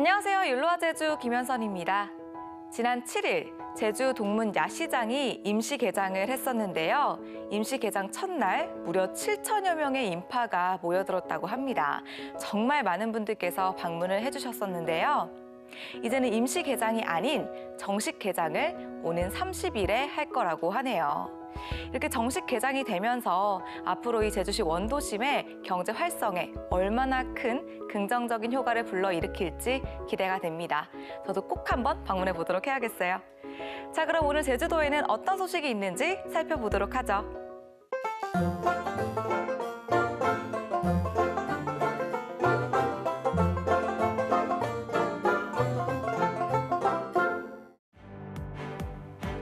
안녕하세요. 율로와 제주 김현선입니다. 지난 7일 제주 동문 야시장이 임시 개장을 했었는데요. 임시 개장 첫날 무려 7천여 명의 인파가 모여들었다고 합니다. 정말 많은 분들께서 방문을 해주셨었는데요. 이제는 임시 개장이 아닌 정식 개장을 오는 30일에 할 거라고 하네요. 이렇게 정식 개장이 되면서 앞으로 이 제주시 원도심의 경제 활성에 얼마나 큰 긍정적인 효과를 불러일으킬지 기대가 됩니다. 저도 꼭 한번 방문해 보도록 해야겠어요. 자, 그럼 오늘 제주도에는 어떤 소식이 있는지 살펴보도록 하죠.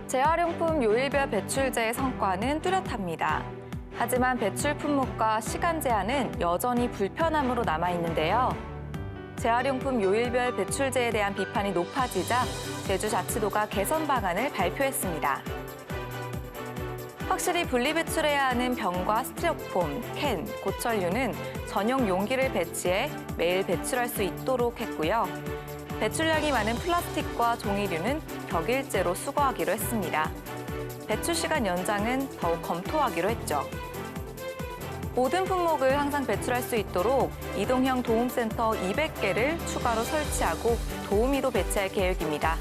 재활용품 요일별 배출제의 성과는 뚜렷합니다. 하지만 배출 품목과 시간 제한은 여전히 불편함으로 남아 있는데요. 재활용품 요일별 배출제에 대한 비판이 높아지자 제주자치도가 개선 방안을 발표했습니다. 확실히 분리 배출해야 하는 병과 스티로폼, 캔, 고철류는 전용 용기를 배치해 매일 배출할 수 있도록 했고요. 배출량이 많은 플라스틱과 종이류는 격일제로 수거하기로 했습니다. 배출 시간 연장은 더욱 검토하기로 했죠. 모든 품목을 항상 배출할 수 있도록 이동형 도움센터 200개를 추가로 설치하고 도우미도 배치할 계획입니다.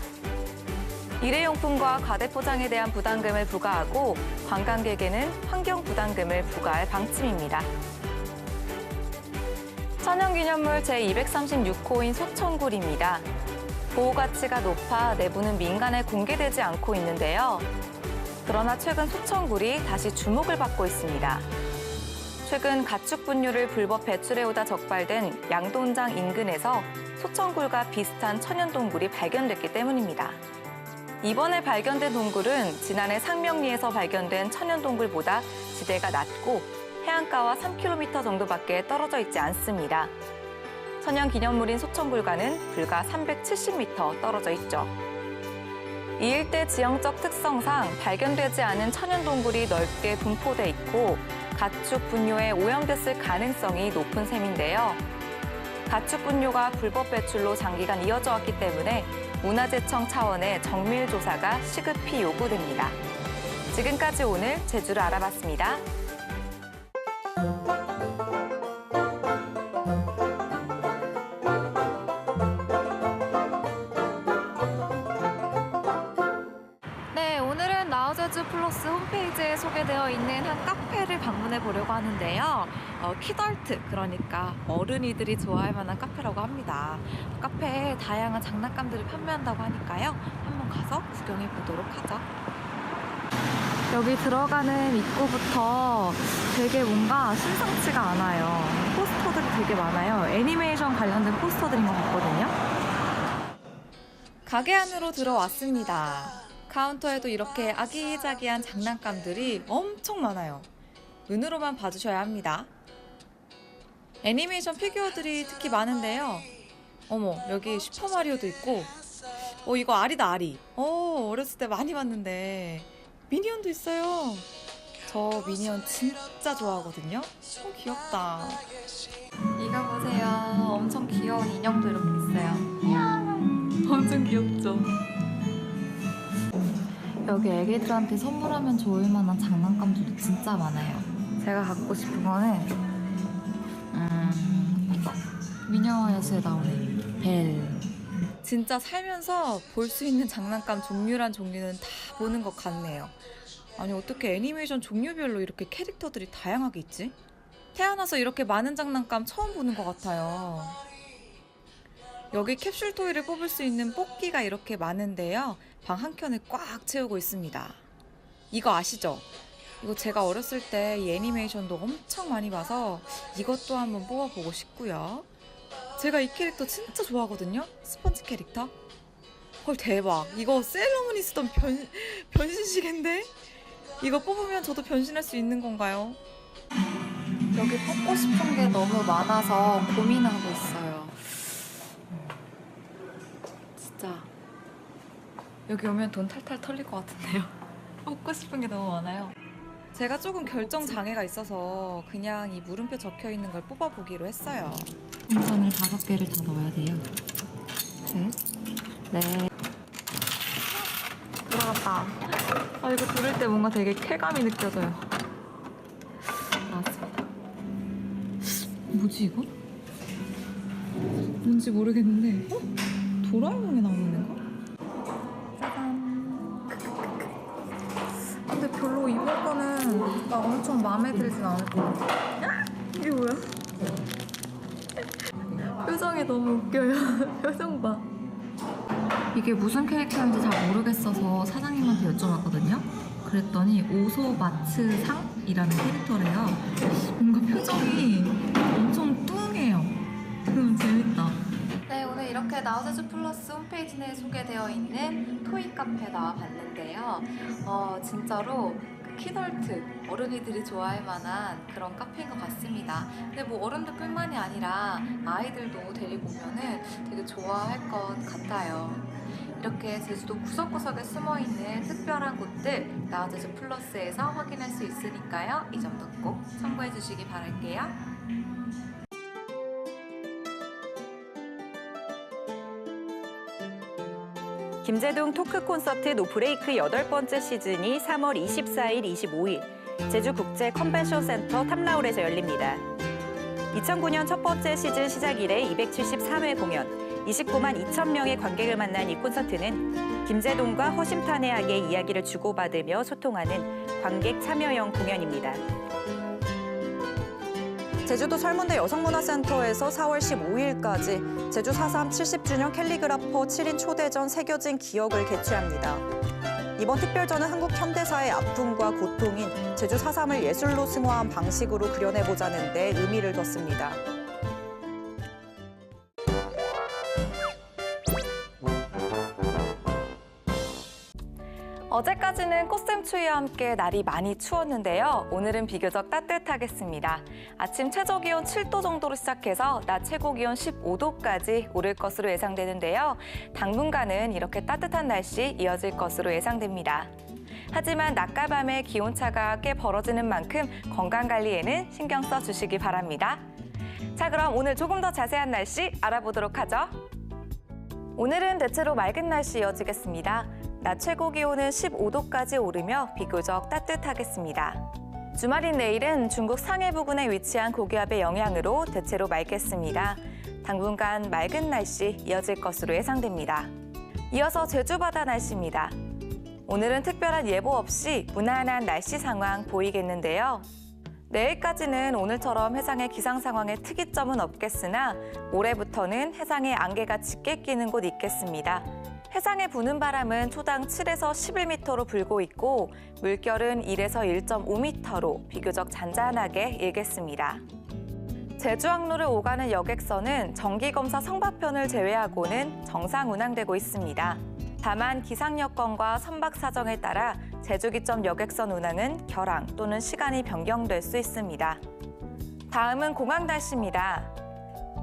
일회용품과 과대 포장에 대한 부담금을 부과하고 관광객에는 환경 부담금을 부과할 방침입니다. 천연기념물 제236호인 소천굴입니다. 보호 가치가 높아 내부는 민간에 공개되지 않고 있는데요. 그러나 최근 소천굴이 다시 주목을 받고 있습니다. 최근 가축 분유를 불법 배출해오다 적발된 양돈장 인근에서 소천굴과 비슷한 천연 동굴이 발견됐기 때문입니다. 이번에 발견된 동굴은 지난해 상명리에서 발견된 천연 동굴보다 지대가 낮고 해안가와 3km 정도밖에 떨어져 있지 않습니다. 천연 기념물인 소천굴과는 불과 370m 떨어져 있죠. 이 일대 지형적 특성상 발견되지 않은 천연 동굴이 넓게 분포돼 있고 가축 분뇨에 오염됐을 가능성이 높은 셈인데요. 가축 분뇨가 불법 배출로 장기간 이어져 왔기 때문에 문화재청 차원의 정밀 조사가 시급히 요구됩니다. 지금까지 오늘 제주를 알아봤습니다. 나우제주 플러스 홈페이지에 소개되어 있는 한 카페를 방문해 보려고 하는데요. 어, 키덜트, 그러니까 어른이들이 좋아할 만한 카페라고 합니다. 카페에 다양한 장난감들을 판매한다고 하니까요. 한번 가서 구경해 보도록 하죠. 여기 들어가는 입구부터 되게 뭔가 심상치가 않아요. 포스터들이 되게 많아요. 애니메이션 관련된 포스터들인 것 같거든요. 가게 안으로 들어왔습니다. 카운터에도 이렇게 아기자기한 장난감들이 엄청 많아요. 눈으로만 봐주셔야 합니다. 애니메이션 피규어들이 특히 많은데요. 어머, 여기 슈퍼마리오도 있고, 어, 이거 아리다, 아리. 어, 어렸을 때 많이 봤는데, 미니언도 있어요. 저 미니언 진짜 좋아하거든요. 어, 귀엽다. 이거 보세요. 엄청 귀여운 인형도 이렇게 있어요. 엄청 귀엽죠? 여기 애기들한테 선물하면 좋을 만한 장난감들도 진짜 많아요. 제가 갖고 싶은 거는 음, 이거 미녀와 여수에 나오는 벨. 진짜 살면서 볼 수 있는 장난감 종류란 종류는 다 보는 것 같네요. 아니 어떻게 애니메이션 종류별로 이렇게 캐릭터들이 다양하게 있지? 태어나서 이렇게 많은 장난감 처음 보는 것 같아요. 여기 캡슐 토이를 뽑을 수 있는 뽑기가 이렇게 많은데요. 방 한 켠을 꽉 채우고 있습니다. 이거 아시죠? 이거 제가 어렸을 때 이 애니메이션도 엄청 많이 봐서 이것도 한번 뽑아보고 싶고요. 제가 이 캐릭터 진짜 좋아하거든요. 스펀지 캐릭터. 헐 대박. 이거 세일러문이 쓰던 변 변신시계인데? 이거 뽑으면 저도 변신할 수 있는 건가요? 여기 뽑고 싶은 게 너무 많아서 고민하고 있어요. 진짜 여기 오면 돈 탈탈 털릴 것 같은데요. 뽑고 싶은 게 너무 많아요. 제가 조금 결정 장애가 있어서 그냥 이 물음표 적혀 있는 걸 뽑아보기로 했어요. 풍선을 다섯 개를 다 넣어야 돼요. 셋, 넷. 들어갔다. 아, 이거 들을 때 뭔가 되게 쾌감이 느껴져요. 나왔습니다. 뭐지, 이거? 뭔지 모르겠는데. 어? 도라에몽에 나오는 건가? 막 엄청 마음에 들진 않을 것 같아. 이게 뭐야? 표정이 너무 웃겨요. 표정 봐. 이게 무슨 캐릭터인지 잘 모르겠어서 사장님한테 여쭤봤거든요. 그랬더니 오소마츠상이라는 캐릭터래요. 뭔가 표정이 엄청 뚱해요. 그럼 재밌다. 네, 오늘 이렇게 나우제주 플러스 홈페이지 내에 소개되어 있는 토이 카페 나와봤는데요. 어, 진짜로 그 키덜트 어른이들이 좋아할 만한 그런 카페인 것 같습니다. 근데 뭐 어른들뿐만이 아니라 아이들도 데리고 오면은 되게 좋아할 것 같아요. 이렇게 제주도 구석구석에 숨어 있는 특별한 곳들 나우제주 플러스에서 확인할 수 있으니까요. 이 점도 꼭 참고해 주시기 바랄게요. 김제동 토크 콘서트 노브레이크 여덟 번째 시즌이 3월 24일, 25일 제주 국제 컨벤션 센터 탐라울에서 열립니다. 2009년 첫 번째 시즌 시작 이래 273회 공연, 29만 2천 명의 관객을 만난 이 콘서트는 김제동과 허심탄회하게 이야기를 주고받으며 소통하는 관객 참여형 공연입니다. 제주도 설문대 여성문화센터에서 4월 15일까지 제주 4.3 70주년 캘리그라퍼 7인 초대전 새겨진 기억을 개최합니다. 이번 특별전은 한국 현대사의 아픔과 고통인 제주 4.3을 예술로 승화한 방식으로 그려내보자는 데 의미를 뒀습니다. 어제까지는 꽃샘추위와 함께 날이 많이 추웠는데요. 오늘은 비교적 따뜻하겠습니다. 아침 최저 기온 7도 정도로 시작해서 낮 최고 기온 15도까지 오를 것으로 예상되는데요. 당분간은 이렇게 따뜻한 날씨 이어질 것으로 예상됩니다. 하지만 낮과 밤의 기온차가 꽤 벌어지는 만큼 건강 관리에는 신경 써 주시기 바랍니다. 자, 그럼 오늘 조금 더 자세한 날씨 알아보도록 하죠. 오늘은 대체로 맑은 날씨 이어지겠습니다. 낮 최고 기온은 15도까지 오르며 비교적 따뜻하겠습니다. 주말인 내일은 중국 상해 부근에 위치한 고기압의 영향으로 대체로 맑겠습니다. 당분간 맑은 날씨 이어질 것으로 예상됩니다. 이어서 제주 바다 날씨입니다. 오늘은 특별한 예보 없이 무난한 날씨 상황 보이겠는데요. 내일까지는 오늘처럼 해상의 기상 상황에 특이점은 없겠으나 모레부터는 해상에 안개가 짙게 끼는 곳 있겠습니다. 해상에 부는 바람은 초당 7에서 11m로 불고 있고 물결은 1에서 1.5m로 비교적 잔잔하게 일겠습니다. 제주 항로를 오가는 여객선은 정기검사 성바편을 제외하고는 정상 운항되고 있습니다. 다만 기상 여건과 선박 사정에 따라 제주기점 여객선 운항은 결항 또는 시간이 변경될 수 있습니다. 다음은 공항 날씨입니다.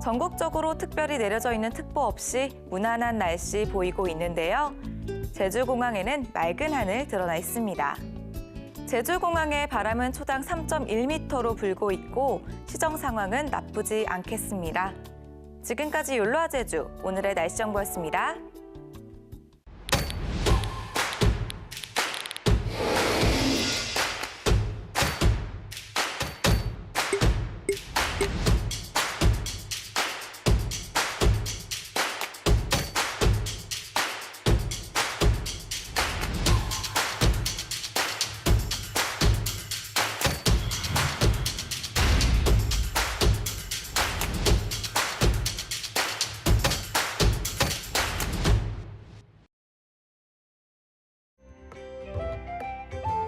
전국적으로 특별히 내려져 있는 특보 없이 무난한 날씨 보이고 있는데요. 제주공항에는 맑은 하늘 드러나 있습니다. 제주공항의 바람은 초당 3.1m로 불고 있고 시정 상황은 나쁘지 않겠습니다. 지금까지 욜로아 제주 오늘의 날씨 정보였습니다.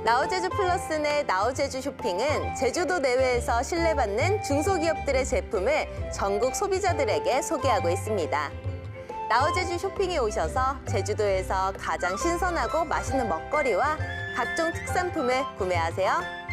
나우제주 플러스 내 나우제주 쇼핑은 제주도 내외에서 신뢰받는 중소기업들의 제품을 전국 소비자들에게 소개하고 있습니다. 나우제주 쇼핑에 오셔서 제주도에서 가장 신선하고 맛있는 먹거리와 각종 특산품을 구매하세요.